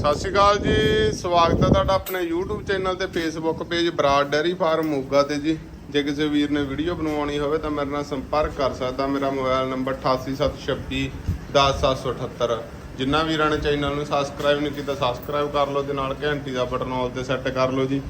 ਸਤਿ ਸ਼੍ਰੀ ਅਕਾਲ ਜੀ, ਸਵਾਗਤ ਹੈ ਤੁਹਾਡਾ ਆਪਣੇ YouTube ਚੈਨਲ ਤੇ Facebook page Brar dairy farm Moga ਤੇ ਜੀ। ਜੇ ਕਿਸੇ ਵੀਰ ਨੇ ਵੀਡੀਓ ਬਣਵਾਉਣੀ ਹੋਵੇ ਤਾਂ ਮੇਰੇ ਨਾਲ ਸੰਪਰਕ ਕਰ ਸਕਦਾ, ਮੇਰਾ ਮੋਬਾਈਲ ਨੰਬਰ 8876 10778 ਜਿਨ੍ਹਾਂ ਵੀਰਾਂ ਨੇ ਚੈਨਲ ਨੂੰ ਸਬਸਕ੍ਰਾਈਬ ਨਹੀਂ ਕੀਤਾ ਸਬਸਕ੍ਰਾਈਬ ਕਰ ਲਓ ਤੇ ਨਾਲ ਘੰਟੀ ਦਾ ਬਟਨ ਆਲ ਤੇ ਸੈੱਟ ਕਰ ਲਓ ਜੀ।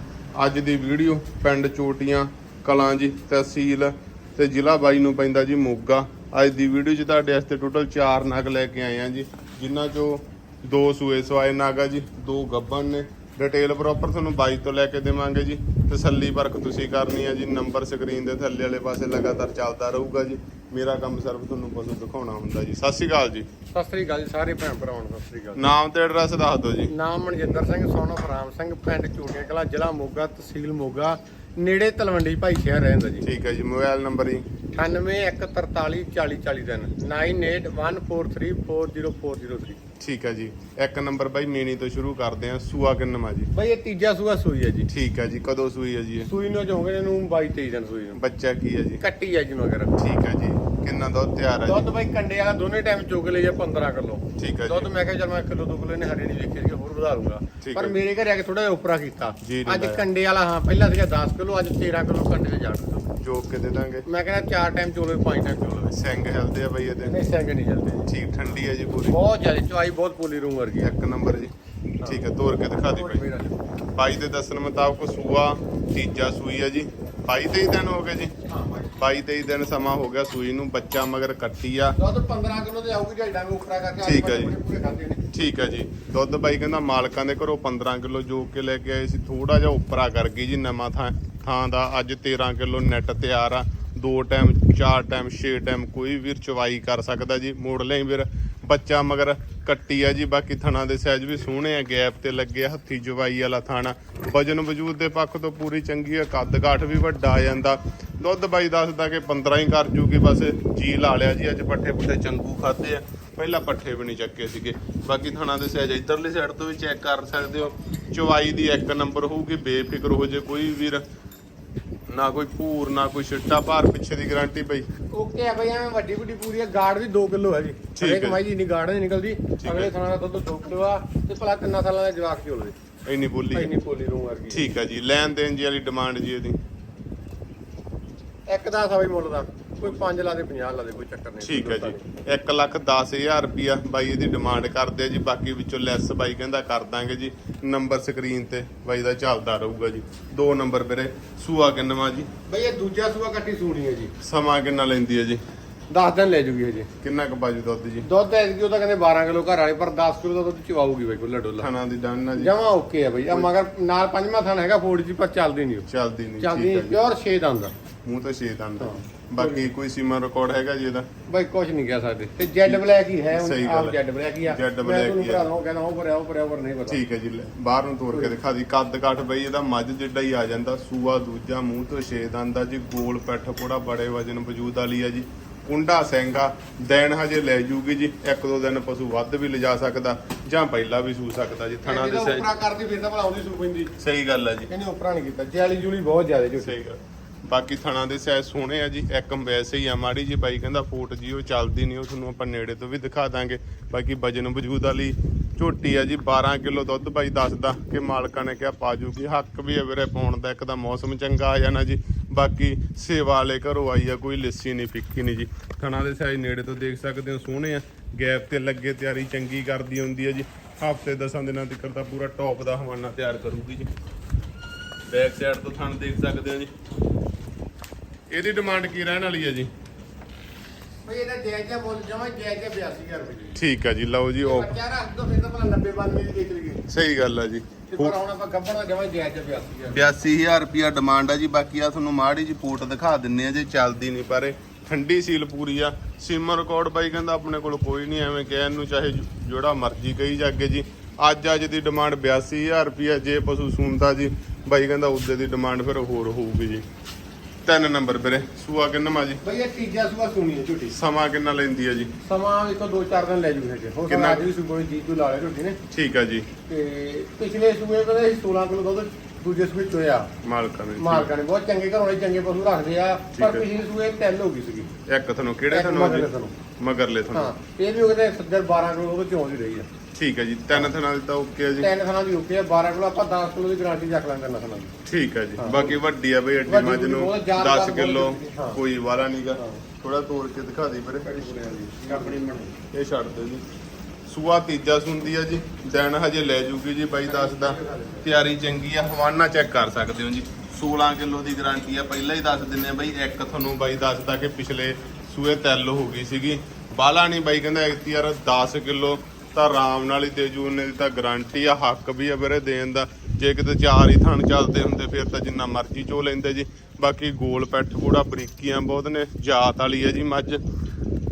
ਅੱਜ ਦੀ ਵੀਡੀਓ ਪਿੰਡ ਚੋਟੀਆਂ, ਕਲਾਂ ਜੀ, ਤਹਿਸੀਲ ਤੇ ਜ਼ਿਲ੍ਹਾ ਬਾਈ ਨੂੰ ਪੈਂਦਾ ਜੀ ਮੋਗਾ। ਅੱਜ ਦੀ ਵੀਡੀਓ 'ਚ ਤੁਹਾਡੇ ਵਾਸਤੇ ਟੋਟਲ 4 ਨਗ ਲੈ ਕੇ ਆਏ ਆ ਜੀ ਜਿਨ੍ਹਾਂ 'ਚੋਂ ਦੋ ਸੂਏ ਸਵਾਏ ਨਾਗਾ ਜੀ ਦੋ ਗੱਬਨ ਨੇ। ਡਿਟੇਲ ਪ੍ਰੋਪਰ ਤੁਹਾਨੂੰ ਬਾਈ ਤੋਂ ਲੈ ਕੇ ਦੇਵਾਂਗੇ ਜੀ। ਤਸੱਲੀ ਪਰਖ ਤੁਸੀਂ ਕਰਨੀ ਹੈ ਜੀ ਨੰਬਰ ਸਕਰੀਨ ਦੇ ਥੱਲੇ ਵਾਲੇ ਪਾਸੇ ਲਗਾਤਾਰ ਚੱਲਦਾ ਰਹੂਗਾ ਜੀ। ਮੇਰਾ ਕੰਮ ਸਿਰਫ ਤੁਹਾਨੂੰ ਪਸ਼ੂ ਦਿਖਾਉਣਾ ਹੁੰਦਾ ਜੀ। ਸਤਿ ਸ਼੍ਰੀ ਅਕਾਲ ਜੀ। ਸਤਿ ਸ੍ਰੀ ਅਕਾਲ ਜੀ ਸਾਰੇ ਭੈਣ ਭਰਾਵਾਂ ਨੂੰ ਸਤਿ ਸ੍ਰੀ ਅਕਾਲ ਨਾਮ ਤੇ ਐਡਰੈਸ ਦੱਸ ਦਿਓ ਜੀ। ਨਾਮ ਮਨਜਿੰਦਰ ਸਿੰਘ ਸੋਨਾ ਫਰਾਮ ਸਿੰਘ ਪਿੰਡ ਚੂੜੀਆਂ ਕਲਾ ਜ਼ਿਲ੍ਹਾ ਮੋਗਾ ਤਹਿਸੀਲ ਮੋਗਾ। ਨੇੜੇ ਤਲਵੰਡੀ ਭਾਈ ਸ਼ਹਿਰ ਰਹਿੰਦਾ ਜੀ। ਠੀਕ ਹੈ ਜੀ ਮੋਬਾਈਲ ਨੰਬਰ ਜੀ। 9814404003 9814340403 ਠੀਕ ਹੈ ਜੀ ਇੱਕ ਨੰਬਰ ਬਾਈ ਮੇਨੀ ਤੋਂ ਸ਼ੁਰੂ ਕਰਦੇ ਆ ਸੂਆ ਕਿੰਨਵਾ ਜੀ। ਬਈ ਇਹ ਤੀਜਾ ਸੂਆ ਸੂਈ ਹੈ ਜੀ। ਠੀਕ ਹੈ ਜੀ ਕਦੋਂ ਸੂਈ ਹੈ ਜੀ ਸੂਈ ਨੂੰ ਜੋ ਇਹਨੂੰ 22 23 ਦਿਨ ਸੂਈ ਨੂੰ। ਬੱਚਾ ਕੀ ਹੈ ਜੀ? ਕੱਟੀ ਹੈ ਜੀ ਮਗਰ। ਠੀਕ ਹੈ ਜੀ। ਕਿੰਨਾ ਦੁੱਧ ਤਿਆਰ ਹੈ ਜੀ? ਦੁੱਧ ਬਈ ਕੰਡੇ ਵਾਲਾ ਦੋਨੇ ਟਾਈਮ ਚੁਗ ਲਈ ਆ 15 ਕਿਲੋ। ਠੀਕ ਹੈ ਦੁੱਧ ਜੀ। ਮੈਂ ਕਿਹਾ ਚਲ ਮੈਂ ਕਿਲੋ ਦੋ ਕਿਲੋ ਨੇ ਹਰੇ ਨਹੀਂ ਵੇਖੇ ਸੀ ਹੋਰ ਵਧਾ ਲੂੰਗਾ ਪਰ। ਮੇਰੇ ਘਰੇ ਆ ਕੇ ਥੋੜਾ ਜਿਹਾ ਉਪਰਾ ਕੀਤਾ। ਜੀ, ਅੱਜ। ਕੰਡੇ ਵਾਲਾ ਹਾਂ ਪਹਿਲਾਂ ਸੀਗਾ 10 ਕਿਲੋ ਅੱਜ 13 ਕਿਲੋ ਕੰਡੇ ਤੇ ਜਾਣ ਜੋਕ ਕੇ ਦੇ ਦਾਂਗੇ। ਮੈਂ ਕਹਿੰਦਾ ਚਾਰ ਟਾਈਮ ਚੋਲੋ ਪੰਜ ਟਾਈਮ ਚੋਲੋ ਸਿੰਘ ਹਿਲਦੇ ਆ ਬਾਈ ਇਹਦੇ। ਨਹੀਂ ਸੰਗ ਨਹੀਂ ਚੱਲਦੇ ਠੀਕ ਠੰਡੀ ਹੈ ਜੀ ਪੂਰੀ। ਬਹੁਤ ਜ਼ਿਆਦਾ ਚੁਆਈ ਬਹੁਤ ਪੋਲੀ ਰੂਮ ਵਰਗੀ ਇੱਕ ਨੰਬਰ ਜੀ। ਠੀਕ ਹੈ ਤੋਰ ਕੇ ਦਿਖਾ ਦੇ ਬਾਈ। ਬਾਈ ਦੇ ਦੱਸਣ ਮੁਤਾਬਕ ਸੂਆ ਤੀਜਾ ਸੂਈ ਹੈ ਜੀ। 22 23 ਦਿਨ ਹੋ ਗਏ ਜੀ। 22 23 ਦਿਨ ਸਮਾਂ ਹੋ ਗਿਆ ਸੂਈ ਨੂੰ ਬੱਚਾ ਮਗਰ ਕੱਟੀ ਆ। ਦੁੱਧ 15 ਕਿਲੋ ਤੇ ਆਊਗੀ ਡੰਗ ਉਪਰਾ ਕਰਕੇ ਠੀਕ ਹੈ ਜੀ। ਠੀਕ ਹੈ ਜੀ। ਦੁੱਧ ਬਾਈ ਕਹਿੰਦਾ ਮਾਲਕਾਂ ਦੇ ਘਰੋਂ 15 ਕਿਲੋ ਜੋ ਕੇ ਲੈ ਕੇ ਆਏ ਸੀ। ਥੋੜਾ ਜਿਹਾ ਉੱਪਰਾ ਕਰ ਗਈ ਜੀ ਨਵਾਂ ਥਾਂ ਥਾਂ ਦਾ। ਅੱਜ 13 ਕਿਲੋ ਨੈਟ ਤਿਆਰ ਆ। ਦੋ ਟਾਈਮ ਚਾਰ ਟਾਈਮ ਛੇ ਟਾਈਮ ਕੋਈ ਵੀਰ ਚਵਾਈ ਕਰ ਸਕਦਾ ਜੀ। ਮੋੜ ਲਈ ਵੀਰ। ਬੱਚਾ ਮਗਰ ਕੱਟੀ ਆ ਜੀ ਬਾਕੀ ਥਣਾ ਦੇ ਸਾਈਜ਼ ਵੀ ਸੋਹਣੇ ਆ ਗੈਪ ਤੇ ਲੱਗੇ ਆ, ਹੱਥੀ ਜਵਾਈ ਵਾਲਾ ਥਾਣਾ। ਵਜਨ ਵਜੂਦ ਦੇ ਪੱਖ ਤੋਂ ਪੂਰੀ ਚੰਗੀ ਆ ਕੱਦ ਕਾਠ ਵੀ ਵੱਡਾ ਆ ਜਾਂਦਾ। ਦੁੱਧ ਬਾਈ ਦੱਸਦਾ ਕਿ 15 ਹੀ ਕਰ ਜੂਗੀ ਬਸ ਜੀ ਲਾ ਲਿਆ ਜੀ ਅੱਜ ਪੱਠੇ ਪੁੱਠੇ ਚੰਗੂ ਖਾਦੇ ਆ। ਪਹਿਲਾਂ ਪੱਠੇ ਵੀ ਨਹੀਂ ਚੱਕੇ ਸੀਗੇ। ਬਾਕੀ ਥਾਣਾ ਦੇ ਸਾਈਜ਼ ਇਧਰਲੀ ਸਾਈਡ ਤੋਂ ਵੀ ਚੈੱਕ ਕਰ ਸਕਦੇ ਹੋ। ਚਵਾਈ ਦੀ ਇੱਕ ਨੰਬਰ ਹੋਊਗੀ ਬੇਫਿਕਰ ਹੋ ਜੇ ਕੋਈ ਵੀਰ। ਨਾ ਕੋਈ ਭੂਰ ਨਾ ਕੋਈ ਛਿੱਟਾ ਭਾਰ ਪਿੱਛੇ ਦੀ ਗਾਰੰਟੀ ਪਈ। ਓਕੇ ਆ ਬਈ ਐਵੇਂ ਵੱਡੀ ਵੱਡੀ ਪੂਰੀ ਆ ਗਾੜ ਵੀ 2 ਕਿਲੋ ਹੈ ਜੀ। ਹੈ। ਹਰੇਕ ਜੀ। ਦੀ ਨਹੀਂ ਗਾੜ ਨਹੀਂ ਨਿਕਲਦੀ। ਹੈ। ਅਗਲੇ ਥਾਣਾ ਦਾ ਦੁੱਧ 2 ਕਿਲੋ ਆ ਤੇ ਭਲਾ ਤਿੰਨਾਂ ਸਾਲਾਂ ਦਾ ਜਵਾਕ ਚੋਲਦੇ ਇੰਨੀ ਬੋਲੀ ਇੰਨੀ ਪੋਲੀ ਰੂਮ ਵਰਗੀ ਠੀਕ ਹੈ ਜੀ ਲੈਣ ਦੇਣ ਜੀ ਵਾਲੀ ਡਿਮਾਂਡ ਜੀ ਇਹਦੀ ਇੱਕ ਦਾ ਹੀ ਮੁੱਲ ਦਾ। ਕੋਈ 5 ਲਾ ਦੇ 50 ਲਾ ਦੇ ਕੋਈ ਚੱਕਰ ਨਹੀਂ। ਠੀਕ ਹੈ ਜੀ। 1 ਲੱਖ 10000 ਰੁਪਿਆ ਬਾਈ ਇਹਦੀ ਡਿਮਾਂਡ ਕਰਦੇ ਆ ਜੀ। ਬਾਕੀ ਵਿੱਚੋਂ ਲੈਸ ਬਾਈ ਕਹਿੰਦਾ ਕਰ ਦਾਂਗੇ ਜੀ। ਨੰਬਰ ਸਕਰੀਨ ਤੇ ਬਾਈ ਦਾ ਚੱਲਦਾ ਰਹੂਗਾ ਜੀ। ਦੋ ਨੰਬਰ ਵੀਰੇ ਸੂਆ ਕਿੰਨਵਾ ਜੀ? ਬਈ ਇਹ ਦੂਜਾ ਸੂਆ ਕੱਟੀ ਸੂਣੀ ਹੈ ਜੀ। ਸਮਾਂ ਕਿੰਨਾ ਲੈਂਦੀ ਹੈ ਜੀ? 10 ਦਿਨ ਲੈ ਜੂਗੀ ਜੀ। ਕਿੰਨਾ ਕੁ ਬਾਜੂ ਦੁੱਧ ਜੀ? ਦੁੱਧ ਐਤਕੀ ਉਹ ਤਾਂ ਕਹਿੰਦੇ 12 ਕਿਲੋ ਘਰ ਵਾਲੇ ਪਰ 10 ਕਿਲੋ ਦਾ ਦੁੱਧ ਚਵਾਉਗੀ ਬਈ ਕੁੱਲਾ ਡੋਲਾ ਥਾਣਾ ਦੀ ਡਨ ਨਾ ਜੀ। ਜਮਾ ਓਕੇ ਆ ਬਈ। ਆ ਮਗਰ ਨਾਲ ਪੰਜਵਾਂ ਥਾਨ ਹੈਗਾ ਫੋਰਡ ਜੀ ਪਰ ਚੱਲਦੀ ਨਹੀਂ ਚੱਲਦੀ ਨਹੀਂ ਚੱਲਦੀ ਪਿਓਰ 6 ਦੰਦ। ਮੂੰਹ ਤਾਂ ਛੇ ਦੰਦ ਹਾਂ। ਬਾਕੀ ਕੋਈ ਸੀਮਾ ਰਿਕਾਰਡ ਹੈਗਾ ਜੀ ਇਹਦਾ? ਬਈ ਕੁਝ ਨਹੀਂ ਕਹਿ ਸਕਦੇ ਤੇ ਜੈਡ ਬਲੈਕ ਹੀ ਹੈ ਸਹੀ ਆਪ ਹੈ। ਜੈਡ ਬਲੈਕ ਹੀ ਆ। ਬਲੈਕ ਤੁਹਾਨੂੰ ਹੀ ਆ। ਦਊਂ, ਕਹਿੰਦਾ ਉਹ ਭਰਿਆ ਉਹ ਭਰਿਆ ਉਹ ਭਰਿਆ ਨਹੀਂ ਪਤਾ ਠੀਕ ਹੈ ਜੀ ਲੈ, ਬਾਹਰ ਨੂੰ ਤੋੜ ਕੇ ਦਿਖਾ ਦੀ। ਕੱਦ ਕਾਠ ਬਈ ਇਹਦਾ ਮੱਝ ਜਿੱਡਾ ਹੀ ਆ ਜਾਂਦਾ ਸੂਆ ਦੂਜਾ ਮੂੰਹ ਤੋਂ ਛੇ ਦੰਦ ਆ ਜੀ ਗੋਲ ਪੈਠ ਕੋੜਾ ਬੜੇ ਵਜਨ ਵਜੂਦ ਵਾਲੀ ਆ ਜੀ। ਕੁੰਡਾ ਸਿੰਘਾ ਦਿਨ ਹਜੇ ਲੈ ਜੂਗੀ ਜੀ ਇੱਕ ਦੋ ਦਿਨ ਪਸ਼ੂ ਵੱਧ ਵੀ ਲਿਜਾ ਸਕਦਾ ਜਾਂ ਪਹਿਲਾਂ ਵੀ ਸੂ ਸਕਦਾ ਜੀ ਥਣਾ ਦੇ ਜਦੋਂ ਸਹੀ ਉਪਰਾ ਕਰਦੀ ਫਿਰ ਤਾਂ ਭਲਾ ਉਹਦੀ ਸੂ ਪੈਂਦੀ। ਸਹੀ ਗੱਲ ਹੈ ਜੀ। ਇਹਨੇ ਉਪਰਾ ਨਹੀਂ ਕੀਤਾ। ਜੈਲੀ ਜੂਲੀ ਬਹੁਤ ਜ਼ਿਆਦਾ ਝੋਟੀ ਸਹੀ ਗੱਲ। ਬਾਕੀ ਥਣਾ ਦੇ ਸਾਈਜ਼ ਸੋਹਣੇ ਆ ਜੀ, ਇੱਕ ਵੈਸੇ ਹੀ ਆ, ਮਾੜੀ ਜੀ ਬਾਈ ਕਹਿੰਦਾ ਫੋਟ ਜੀ, ਉਹ ਚੱਲਦੀ ਨਹੀਂ, ਉਹ ਤੁਹਾਨੂੰ ਆਪਾਂ ਨੇੜੇ ਤੋਂ ਵੀ ਦਿਖਾ ਦਾਂਗੇ। ਬਾਕੀ ਵਜਨ ਵਜੂਦ ਵਾਲੀ ਝੋਟੀ ਆ ਜੀ 12 ਕਿਲੋ ਦੁੱਧ ਬਾਈ ਦੱਸਦਾ ਕਿ ਮਾਲਕਾਂ ਨੇ ਕਿਹਾ ਪਾ ਜੂਗੀ। ਹੱਕ ਵੀ ਆ ਵੀਰੇ ਪਾਉਣ ਦਾ, ਇੱਕ ਤਾਂ ਮੌਸਮ ਚੰਗਾ ਆ ਜਾਣਾ ਜੀ, ਬਾਕੀ ਸੇਵਾ ਵਾਲੇ ਘਰੋਂ ਆਈ ਆ, ਕੋਈ ਲੱਸੀ ਨਹੀਂ, ਫਿੱਕੀ ਨਹੀਂ ਜੀ। ਥਣਾ ਦੇ ਸਾਈਜ਼ ਨੇੜੇ ਤੋਂ ਦੇਖ ਸਕਦੇ ਹੋ, ਸੋਹਣੇ ਆ। ਗੈਪ ਤੇ ਲੱਗੇ, ਤਿਆਰੀ ਚੰਗੀ ਕਰਦੀ ਹੁੰਦੀ ਆ ਜੀ। ਹਫ਼ਤੇ ਦਸਾਂ ਦਿਨਾਂ ਤੱਕ ਤਾਂ ਪੂਰਾ ਟੌਪ ਦਾ ਹਵਾਨਾ ਤਿਆਰ ਕਰੂਗੀ ਜੀ। ਬੈਕ ਸਾਈਡ ਤੋਂ ਥਣ ਦੇਖ ਸਕਦੇ ਹੋ ਜੀ। ਇਹਦੀ ਡਿਮਾਂਡ ਕੀ ਰਹਿਣ ਵਾਲੀ ਹੈ ਜੀ? ਬਈ ਇਹਦਾ ਜਾਇਜ਼ਾ ਮੁੱਲ ਜਮਾ ਜਾਇਜ਼ਾ 82000 ਰੁਪਏ ਠੀਕ ਹੈ ਜੀ ਲਓ ਜੀ ਉਹ ਬੱਚਾ ਰੱਖ ਦੋ ਫਿਰ ਤਾਂ ਭਲਾ 90 92 ਦੀ ਵੇਚ ਲਈਏ। ਸਹੀ ਗੱਲ ਹੈ ਜੀ। ਤੇ ਪਰ ਹੁਣ ਆਪਾਂ ਗੱਬਣਾ ਜਮਾ ਜਾਇਜ਼ਾ 82000 82000 ਰੁਪਿਆ ਡਿਮਾਂਡ ਆ ਜੀ ਬਾਕੀ ਆ ਤੁਹਾਨੂੰ ਮਾੜੀ ਜੀ ਪੋਟ ਦਿਖਾ ਦਿੰਨੇ ਆ ਜੇ ਚੱਲਦੀ ਨਹੀਂ ਪਰ ਇਹ ਠੰਡੀ ਸੀਲ ਪੂਰੀ ਆ। ਸਿਮ ਰਿਕਾਰਡ ਬਾਈ ਕਹਿੰਦਾ ਆਪਣੇ ਕੋਲ ਕੋਈ ਨਹੀਂ ਐਵੇਂ ਕਹਿਣ ਨੂੰ ਚਾਹੇ ਜਿਹੜਾ ਮਰਜ਼ੀ ਕਹੀ ਜਾਗੇ ਜੀ। ਅੱਜ ਅੱਜ ਦੀ ਡਿਮਾਂਡ 82000 ਰੁਪਿਆ ਜੇ ਪਸ਼ੂ ਸੁਣਦਾ ਜੀ ਬਾਈ ਕਹਿੰਦਾ ਉਦੋਂ ਦੀ ਡਿਮਾਂਡ ਫਿਰ ਹੋਰ ਹੋਊਗੀ ਜੀ। ਤਿੰਨ ਨੰਬਰ ਵੀਰੇ ਸੂਆ ਕਿੰਨਾ ਜੀ? ਬਈ ਇਹ ਤੀਜਾ ਸੂਆ ਸੁਣੀ ਹੈ ਝੋਟੀ। ਸਮਾਂ ਕਿੰਨਾ ਲੈਂਦੀ ਹੈ ਜੀ? ਸਮਾਂ ਵੀ ਤੋਂ 2-4 ਦਿਨ ਲੈ ਜੇ ਹੋ ਕਿੰਨਾ? ਸਕਦਾ ਅੱਜ ਵੀ ਸੂਬੇ ਜੀ ਤੂੰ ਲਾ ਲਿਆ ਝੋਟੀ ਨੇ। ਠੀਕ ਹੈ ਜੀ। ਤੇ ਪਿਛਲੇ ਸੂਏ ਕਹਿੰਦੇ 16 ਕਿਲੋ ਦੁੱਧ ਦੂਜੇ ਸੂਏ ਚੋਇਆ ਮਾਲਕਾਂ ਨੇ ਮਾਲਕਾਂ ਨੇ ਬਹੁਤ ਚੰਗੇ ਘਰੋਂ ਵਾਲੇ ਚੰਗੇ ਪਸ਼ੂ ਰੱਖਦੇ ਆ। ਪਰ। ਪਿਛਲੇ ਸੂਏ ਤਿੰਨ ਹੋ ਗਈ ਸੀਗੀ। ਇੱਕ ਤੁਹਾਨੂੰ ਕਿਹੜੇ ਤੁਹਾਨੂੰ ਮਗਰਲੇ ਤੁਹਾਨੂੰ। ਮਗਰਲੇ ਹਾਂ ਇਹ ਵੀ ਉਹ ਕਹਿੰਦੇ 70 12 ਕਿਲੋ ਦੁੱਧ ਚੋਂ ਦੀ ਰਹੀ ਆ। ਠੀਕ ਹੈ ਜੀ ਤਿੰਨ ਥਣਾ ਦੀ ਤਾਂ ਓਕੇ ਹੈ ਜੀ। ਤਿੰਨ ਥਣਾ ਦੀ ਓਕੇ ਆ 12 ਕਿਲੋ ਆਪਾਂ 10 ਕਿਲੋ ਦੀ ਗਾਰੰਟੀ ਰੱਖ ਲਾਂਗੇ ਤਿੰਨ ਥਣਾ ਦੀ। ਠੀਕ ਹੈ ਜੀ ਬਾਕੀ ਵੱਡੀ ਆ ਬਈ ਅੱਡੀ ਮੱਝ ਨੂੰ ਬਹੁਤ ਜ਼ਿਆਦਾ 10 ਕਿਲੋ। ਕੋਈ ਵਾਲਾ ਨਹੀਂਗਾ ਥੋੜਾ ਤੋੜ ਕੇ ਦਿਖਾ ਦੇ ਵੀਰੇ। ਆਪਣੀ ਬਣੀ ਇਹ ਛੱਡ ਦੇ ਜੀ। ਸੂਆ ਤੀਜਾ ਸੁੰਦੀ ਆ ਜੀ ਦਿਨ ਹਜੇ ਲੈ ਜੂਗੀ ਜੀ ਬਾਈ ਦੱਸਦਾ ਤਿਆਰੀ ਚੰਗੀ ਆ ਹਵਾਨਾ ਚੈੱਕ ਕਰ ਸਕਦੇ ਹੋ ਜੀ। 16 ਕਿਲੋ ਦੀ ਗਾਰੰਟੀ ਆ ਪਹਿਲਾਂ ਹੀ ਦੱਸ ਦਿੰਨੇ ਆ ਬਾਈ ਇੱਕ ਤੁਹਾਨੂੰ ਬਾਈ ਦੱਸਦਾ ਕਿ ਪਿਛਲੇ ਸੂਏ ਤਿਲ ਹੋ ਗਈ ਸੀਗੀ। ਬਾਲਾ ਨਹੀਂ ਬਾਈ ਕਹਿੰਦਾ ਐਕਤੀ ਯਾਰ 10 ਕਿਲੋ ਤਾਂ ਆਰਾਮ ਨਾਲ ਹੀ ਦੇ ਜੂ ਉਹਨੇ ਦੀ ਤਾਂ ਗਾਰੰਟੀ ਆ, ਹੱਕ ਵੀ ਆ ਵੀਰੇ ਦੇਣ ਦਾ। ਜੇ ਕਿਤੇ ਚਾਰ ਹੀ ਥਣ ਚੱਲਦੇ ਹੁੰਦੇ, ਫਿਰ ਤਾਂ ਜਿੰਨਾ ਮਰਜ਼ੀ ਚੋ ਲੈਂਦੇ ਜੀ। ਬਾਕੀ ਗੋਲ ਪੈਠ ਪੂੜਾ ਬਰੀਕੀਆਂ ਬਹੁਤ ਨੇ, ਜਾਤ ਵਾਲੀ ਆ ਜੀ ਮੱਝ।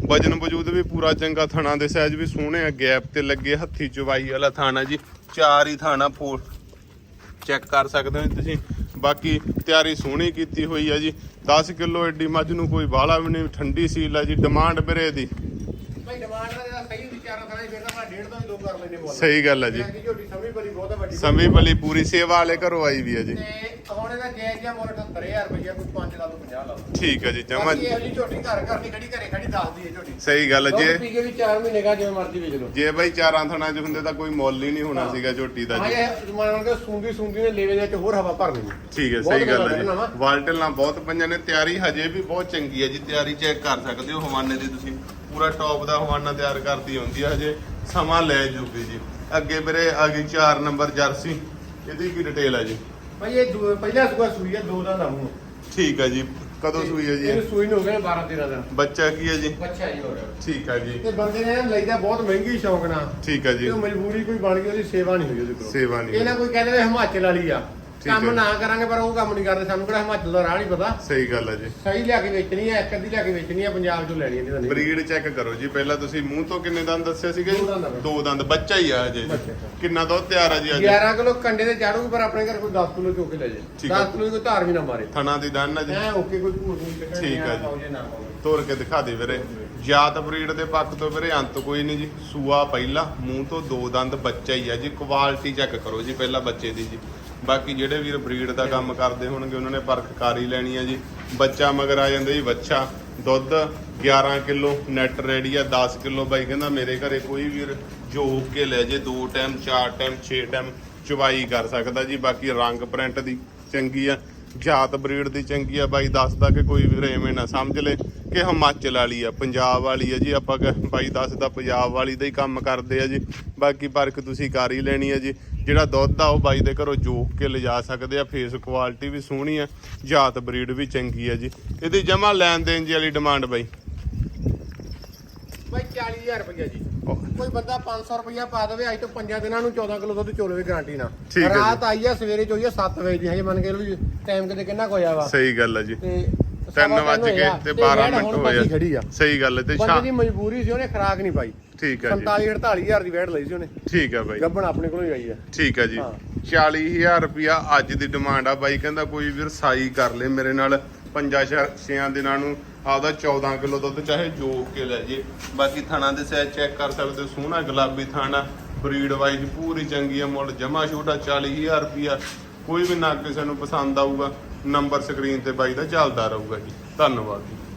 ਵਜਨ ਵਜੂਦ ਵੀ ਪੂਰਾ ਚੰਗਾ ਥਣਾ ਦੇ ਸਾਈਜ਼ ਵੀ ਸੋਹਣੇ ਆ, ਗੈਪ ਤੇ ਲੱਗੇ ਹੱਥੀ ਚਵਾਈ ਵਾਲਾ ਥਾਣਾ ਜੀ। ਚਾਰ ਹੀ ਥਾਣਾ ਫੋਰ ਚੈੱਕ ਕਰ ਸਕਦੇ ਹੋ ਤੁਸੀਂ। ਬਾਕੀ ਤਿਆਰੀ ਸੋਹਣੀ ਕੀਤੀ ਹੋਈ ਆ ਜੀ। 10 ਕਿਲੋ ਐਡੀ ਮੱਝ ਨੂੰ ਕੋਈ ਬਾਹਲਾ ਵੀ ਨਹੀਂ, ਠੰਡੀ ਸੀਲ ਆ ਜੀ, ਡਿਮਾਂਡ ਵੀਰੇ ਦੀ ਭਾਈ ਡਿਮਾਂਡ ਦਾ ਜਿਹੜਾ ਸਹੀ ਵਿਚਾਰਾ ਥਣਾ ਫਿਰ ਤਾਂ ਆਪਾਂ ਡੇਢ ਦਾ ਵੀ ਲੋਕ ਕਰ ਲੈਨੇ ਬੋਲ ਸਹੀ ਗੱਲ ਆ ਜੀ। ਜੀ ਝੋਟੀ ਸਮੀ ਬੜੀ ਬਹੁਤ ਆ ਵੱਡੀ ਸਮੀ ਬਲੀ ਪੂਰੀ ਸੇਵਾ ਵਾਲੇ ਘਰੋਂ ਆਈ ਵੀ ਆ ਜੀ। ਤੇ ਹੁਣ ਇਹਦਾ ਜਾਇਜ਼ ਜਿਹਾ ਮੁੱਲ 78000 ਰੁਪਏ ਕੋਈ 5 ਲਾ ਲਓ 50 ਲਾ ਲਓ ਠੀਕ ਆ ਜੀ ਜਮਾ ਬਾਕੀ ਇਹੋ ਜਿਹੀ ਝੋਟੀ ਘਰ ਘਰ ਦੀ ਖੜੀ ਘਰੇ ਖੜੀ ਦੱਸਦੀ ਹੈ ਝੋਟੀ। ਸਹੀ ਗੱਲ ਜੇ ਪੀ ਕੇ ਵੀ 4 ਮਹੀਨੇ ਕਾ ਜਿਵੇਂ ਮਰਜ਼ੀ ਵੇਚ ਲਓ। ਜੇ ਬਾਈ ਚਾਰਾਂ ਥਣਾ ਚ ਹੁੰਦੇ ਤਾਂ ਕੋਈ ਮੁੱਲ ਹੀ ਨਹੀਂ ਹੋਣਾ ਸੀਗਾ ਝੋਟੀ ਦਾ ਹਾਂ ਜੀ ਇਹ ਮੰਨ ਕੇ ਸੂੰਦੀ ਸੂੰਦੀ ਨੇ ਲੇਵੇ ਦੇ ਵਿੱਚ ਹੋਰ ਹਵਾ ਭਰ ਦੇਣੀ ਠੀਕ ਹੈ ਸਹੀ ਗੱਲ ਹੈ। ਜੀ। ਵਾਲਟਲ ਨਾਲ ਬਹੁਤ ਪੰਜਾਂ ਨੇ ਤਿਆਰੀ ਹਜੇ ਵੀ ਬਹੁਤ ਚੰਗੀ ਹੈ ਜੀ ਤਿਆਰੀ ਚੈੱਕ ਕਰ ਸਕਦੇ ਹੋ ਹਵਾਨੇ ਦੀ ਤੁਸੀਂ। ਪੂਰਾ ਟੌਪ ਦਾ ਹਵਾਨਾ ਤਿਆਰ ਕਰਦੀ ਹੁੰਦੀ ਹੈ ਹਜੇ ਸਮਾਂ ਲੈ ਜੂਗੀ ਜੀ। ਅੱਗੇ ਵੀਰੇ ਆ ਗਈ 4 ਨੰਬਰ ਜਰਸੀ ਇਹਦੀ ਕੀ ਡਿਟੇਲ ਹੈ ਜੀ। ਭਾਈ ਇਹ ਦੂ- ਪਹਿਲਾ ਸੂਆ ਸੂਈ ਹੈ ਦੋ ਦਾ ਨਾਮੂ ਠੀਕ ਹੈ ਜੀ। ਕਦੋਂ ਸੂਈ ਹੈ ਜੀ ਇਹ? ਸੂਈ ਨੂੰ ਹੋ ਗਏ 12 13 ਦਿਨ ਬੱਚਾ ਕੀ ਹੈ ਜੀ? ਬੱਚਾ ਜੀ ਹੋ ਰਿਹਾ ਠੀਕ ਹੈ ਜੀ। ਤੇ ਬੰਦੇ ਨੇ ਲੈਦਾ ਬਹੁਤ ਮਹਿੰਗੀ ਸ਼ੌਕ ਨਾਲ। ਠੀਕ ਹੈ ਜੀ। ਤੇ ਉਹ ਮਜਬੂਰੀ ਕੋਈ ਬਣ ਗਈ ਉਹਦੀ ਸੇਵਾ ਨਹੀਂ ਹੋਈ ਉਹਦੇ ਕੋਲ। ਸੇਵਾ ਨਹੀਂ ਇਹ ਨਾ ਕੋਈ ਕਹਿੰਦੇ ਹਿਮਾਚਲ ਵਾਲੀ ਆ। ਕੰਮ ਹੈ। ਨਾ ਕਰਾਂਗੇ ਪਰ ਉਹ ਕੰਮ ਨਹੀਂ ਕਰਦੇ। ਸਾਨੂੰ ਕਿਹੜਾ ਹਿਮਾਚਲ ਦਾ ਰਾਹ ਨਹੀਂ ਪਤਾ। ਸਹੀ ਗੱਲ ਹੈ ਜੀ। ਸਹੀ ਲਿਆ ਕੇ ਵੇਚਣੀ ਹੈ ਇੱਕ ਅੱਧੀ ਲਿਆ ਕੇ ਵੇਚਣੀ ਹੈ ਪੰਜਾਬ ਚੋਂ ਲੈਣੀ ਹੈ ਨਹੀਂ ਤਾਂ ਨਹੀਂ ਬਰੀਡ ਚੈੱਕ ਕਰੋ ਜੀ। ਪਹਿਲਾਂ ਤੁਸੀਂ ਮੂੰਹ ਤੋਂ ਕਿੰਨੇ ਦੰਦ ਦੱਸਿਆ ਸੀਗਾ ਦੋ ਦੰਦ ਆ ਜੀ। ਦੋ ਦੰਦ ਬੱਚਾ ਹੀ ਆ ਹਜੇ ਜੀ। ਬੱਚਾ। ਕਿੰਨਾ ਦੁੱਧ ਤਿਆਰ ਆ ਜੀ ਅੱਜ? 11 ਕਿਲੋ ਕੰਡੇ ਤੇ ਚਾੜੂਗੀ ਪਰ ਆਪਣੇ ਘਰ ਕੋਈ 10 ਕਿਲੋ ਚੁੱਕ ਕੇ ਲੈ ਜੇ। ਠੀਕ ਹੈ। 10 ਕਿਲੋ ਦੀ ਕੋਈ ਧਾਰ ਵੀ ਨਾ ਮਾਰੇ। ਥਣਾ ਦੀ ਦੰਨ ਆ ਜੀ। ਐ ਓਕੇ ਕੋਈ ਝੂਠ ਨਹੀਂ। ਕੱਢਣੀ ਠੀਕ ਆ ਜੀ। ਪਾਓ ਜੇ ਨਾ ਪਾਓ ਤੋਰ ਕੇ ਦਿਖਾ ਦੇ ਵੀਰੇ। ਜਾਤ ਬਰੀਡ ਦੇ ਪੱਖ ਤੋਂ ਵੀਰੇ ਅੰਤ ਕੋਈ ਨਹੀਂ ਜੀ। ਸੂਆ ਪਹਿਲਾ ਮੂੰਹ ਤੋਂ ਦੋ ਦੰਦ ਬੱਚਾ ਹੀ ਆ ਜੀ। ਕੁਆਲਿਟੀ ਚੈੱਕ ਕਰੋ ਜੀ ਪਹਿਲਾਂ ਬੱਚੇ ਦੀ ਜੀ। ਬਾਕੀ ਜਿਹੜੇ ਵੀਰ ਬਰੀਡ ਦਾ ਕੰਮ ਕਰਦੇ ਹੋਣਗੇ, ਉਹਨਾਂ ਨੇ ਪਰਖ ਕਰ ਹੀ ਲੈਣੀ ਆ ਜੀ। ਬੱਚਾ ਮਗਰ ਆ ਜਾਂਦਾ ਜੀ, ਬੱਚਾ। ਦੁੱਧ 11 ਕਿਲੋ ਨੈਟ ਰੈਡੀ ਆ 10 ਕਿਲੋ। ਬਾਈ ਕਹਿੰਦਾ ਮੇਰੇ ਘਰੇ ਕੋਈ ਵੀਰ ਜੋਗ ਕੇ ਲੈ ਜੇ, ਦੋ ਟਾਈਮ ਚਾਰ ਟਾਈਮ ਛੇ ਟਾਈਮ ਚਵਾਈ ਕਰ ਸਕਦਾ ਜੀ। ਬਾਕੀ ਰੰਗ ਪ੍ਰਿੰਟ ਦੀ ਚੰਗੀ ਆ, ਜਾਤ ਬਰੀਡ ਦੀ ਚੰਗੀ ਆ। ਬਾਈ ਦੱਸਦਾ ਕਿ ਕੋਈ ਵੀਰ ਐਵੇਂ ਨਾ ਸਮਝ ਲੇ। ਕਿ ਹਿਮਾਚਲ ਵਾਲੀ ਆ ਪੰਜਾਬ ਵਾਲੀ ਆ ਜੀ ਆਪਾਂ ਬਾਈ ਦੱਸਦਾ ਪੰਜਾਬ ਵਾਲੀ ਦਾ ਹੀ ਕੰਮ ਕਰਦੇ ਆ ਜੀ। ਬਾਕੀ ਪਰਖ ਤੁਸੀਂ ਕਰ ਹੀ ਲੈਣੀ ਆ ਜੀ। ਜਿਹੜਾ ਦੁੱਧ ਆ ਉਹ ਬਾਈ ਦੇ ਘਰੋਂ ਜੋਕ ਕੇ ਲਿਜਾ ਸਕਦੇ ਆ। ਫੇਸ ਕੁਆਲਿਟੀ ਵੀ ਸੋਹਣੀ ਆ ਜਾਤ ਬਰੀਡ ਵੀ ਚੰਗੀ ਆ ਜੀ। ਇਹਦੀ ਜਮਾ ਲੈਣ ਦੇਣ ਜੀ ਵਾਲੀ ਡਿਮਾਂਡ ਬਾਈ। ਭਾਈ 40000 ਰੁਪਇਆ ਜੀ। ਕੋਈ ਬੰਦਾ 500 ਰੁਪਇਆ ਪਾ ਦੇਵੇ ਅੱਜ ਤੋਂ 5 ਦਿਨਾਂ ਨੂੰ 14 ਕਿਲੋ ਦੁੱਧ ਚੋਲਵੇ ਗਾਰੰਟੀ ਨਾਲ। ਰਾਤ ਆਈ ਆ ਸਵੇਰੇ ਚੋਈ ਆ 7 ਵਜੇ ਦੀ ਹਜੇ ਮੰਨ ਕੇ ਵੀ ਟਾਈਮ ਕਿਤੇ ਕਿੰਨਾ ਕੁ ਹੋਇਆ ਵਾ। ਸਹੀ ਗੱਲ ਆ ਜੀ। ਤੇ 3 ਸਵਾ ਵੱਜ ਤਿੰਨ ਕੇ ਤੇ ਤੇ 12 ਵੈੜ ਮਿੰਟ ਹੋਏ ਆ। ਸਹੀ ਗੱਲ ਹੈ ਤੇ ਬੰਦੇ ਦੀ ਮਜਬੂਰੀ ਸੀ ਉਹਨੇ ਖਰਾਕ ਨਹੀਂ ਪਾਈ। ਠੀਕ ਆ ਜੀ। 47 48000 ਦੀ ਵੈੜ ਲਈ ਸੀ ਉਹਨੇ। ਠੀਕ ਆ ਬਾਈ। ਗੱਬਣ ਆਪਣੇ ਕੋਲੋਂ ਹੀ ਆਈ ਆ ਠੀਕ ਹੈ ਜੀ। ਹਾਂ। 40000 ਰੁਪਿਆ ਅੱਜ ਦੀ ਡਿਮਾਂਡ ਆ। ਬਾਈ ਕਹਿੰਦਾ ਕੋਈ ਵੀਰ ਸਾਈ ਕਰ ਲੇ ਮੇਰੇ ਨਾਲ। ਪੰਜਾਂ ਛੇਆਂ ਦਿਨਾਂ ਨੂੰ ਆਪਦਾ 14 ਕਿਲੋ ਦੁੱਧ ਚਾਹੇ ਜੋਕ ਕੇ ਲੈ ਜੇ। ਬਾਕੀ ਥਾਣਾ ਦੇ ਸਾਈਜ਼ ਚੈੱਕ ਕਰ ਸਕਦੇ ਹੋ। ਸੋਹਣਾ ਗੁਲਾਬੀ ਥਾਣਾ ਬਰੀਡ ਵਾਈਜ਼ ਪੂਰੀ ਚੰਗੀ ਆ। ਮੁੱਲ ਜਮਾ ਛੋਟਾ 40000 ਰੁਪਿਆ ਕੋਈ ਵੀ ਨਾ ਕਿਸੇ ਨੂੰ ਪਸੰਦ ਆਊਗਾ। ਨੰਬਰ ਸਕਰੀਨ ਤੇ ਬਾਈ ਦਾ ਚੱਲਦਾ ਰਹੂਗਾ ਜੀ। ਧੰਨਵਾਦ ਜੀ।